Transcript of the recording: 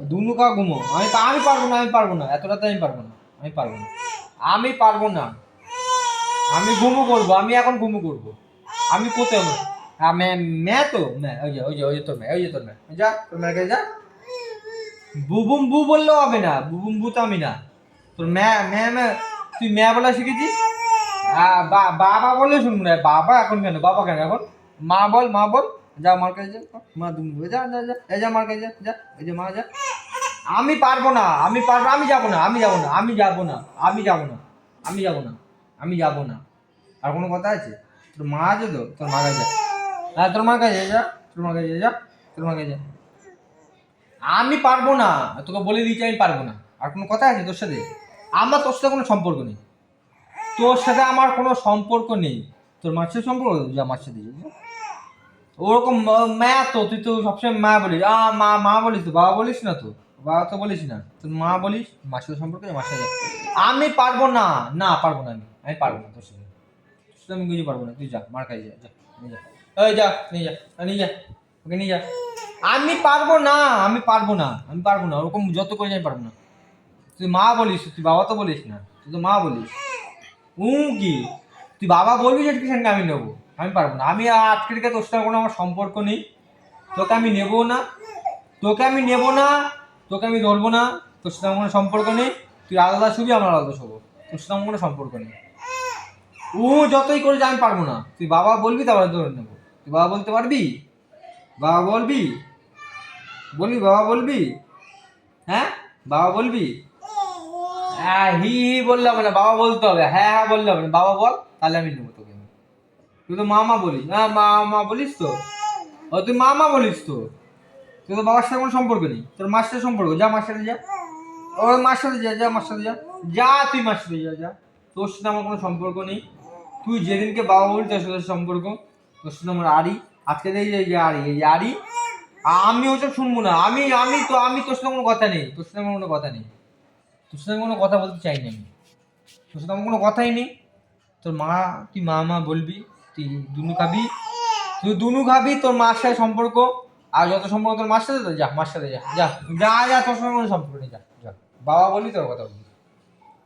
দুনু কা ঘুমো। আমি আমি পারব না, আমি পারব না। এত রাতে আমি পারব না। আমি পারব না। আমি পারব না। আমি ঘুমো করব। আমি এখন ঘুমো করব। আমি কোথায় হবে হ্যাঁ ম্যা তো? ম্যা ওই যে ওই যে ওই যে তোর ম্যা ওই যে তোর ম্যা যা, তোর ম্যার যা। বুবুম বু বললেও হবে না। বুবুম বু তো আমি না। তোর ম্যা ম্যা ম্যা তুই ম্যা বলা শিখেছিস? বা- বাবা বলে শুনব না। বাবা এখন কেন? বাবা কেন এখন? মা বল মা বল। যা মার কাছে যা। মা, তুমি যা যা যা। এই যা মার কাছে যা যা, এই যে মা, যা। আমি পারব না, আমি পারব, আমি যাব না, আমি যাব না, আমি যাব না, আমি যাব না, আমি যাব না, আমি যাব না। আর কোনো কথা আছে? তোর মা আছে তো? তোর মা কাছে হ্যাঁ তোর মার কাছে যা, তোর মার কাছে যা, তোর মার কাছে আমি পারব না, তোকে বলে দিচ্ছি আমি পারব না। আর কোনো কথা আছে তোর সাথে? আমার তোর সাথে কোনো সম্পর্ক নেই। তোর সাথে আমার কোনো সম্পর্ক নেই। তোর মার সাথে সম্পর্ক? যা, মার সাথে। ওরকম ম- মা তো, তুই তো সবসময় মা বলিস। আ, মা মা বলিস তো, বাবা বলিস না তো? বাবা তো বলিস না। তুই মা বলিস, মার সাথে সম্পর্ক, মার সাথে আমি পারব না। না, পারব না আমি। আমি পারব না তোর সাথে। তোর সাথে আমি কিছু পারব না। তুই যা, মার কাছে যা যা, নিয়ে যা। ওই যা, নিয়ে যা নিয়ে যা, ওকে নিয়ে যা। আমি পারব না, আমি পারব না, আমি পারব না। ওরকম যত করে আমি পারব না। তুই মা বলিস, তুই বাবা তো বলিস না। তুই তো মা বলিস। উ কি? তুই বাবা বলবি যে আমি নেব? আমি পারব না। আমি আজকে থেকে তোর সাথে কোনো আমার সম্পর্ক নেই। তোকে আমি নেব না। তোকে আমি নেব না। তোকে আমি ধরবো না। তোর সাথে আমার কোনো সম্পর্ক নেই। তুই আলাদা শুবি আমার আলাদা শোবো তোর সাথে আমার কোনো সম্পর্ক নেই। ও যতই করে আমি পারব না। তুই বাবা বলবি, তারপরে ধরে নেব। তুই বাবা বলতে পারবি? বাবা বলবি? বলবি, বাবা বলবি? হ্যাঁ? বাবা বলবি? হ্যাঁ হি হি বললে হবে না। বাবা বলতে হবে। হ্যাঁ হ্যাঁ বললে হবে না। বাবা বল, তাহলে আমি নেব তোকে। তুই তো মামা বলিস। হ্যাঁ মা মা বলিস তো। ও, তুই মামা বলিস তো। তুই তো বাবার সাথে কোনো সম্পর্ক নেই। তোর মার সাথে সম্পর্ক। যা মার সাথে যা। ওর মার সাথে যা যা মার সাথে যা। যা তুই মার সাথে যা যা। তোর সাথে আমার কোনো সম্পর্ক নেই। তুই যেদিনকে বাবা বলি তোর সাথে সম্পর্ক। তোর সাথে আমার আড়ি। আজকে দেখি যে আড়ি, এই আড়ি। আমি ওসব শুনব না। আমি আমি তো, আমি তোর সাথে কোনো কথা নেই। তোর সাথে আমার কোনো কথা নেই। তোর সাথে কোনো কথা বলতে চাই না আমি। তোর সাথে আমার কোনো কথাই নেই। তোর মা, তুই মা মা বলবি। তুই দুনু খাবি? তুই দুনু খাবি, তোর মার সাথে সম্পর্ক। আর যত সম্পর্ক তোর মার সাথে যা, মার সাথে যা। যা যা যা, তোর সঙ্গে কোনো সম্পর্ক নেই, যা যা। বাবা বলি তোর কথা বলবি।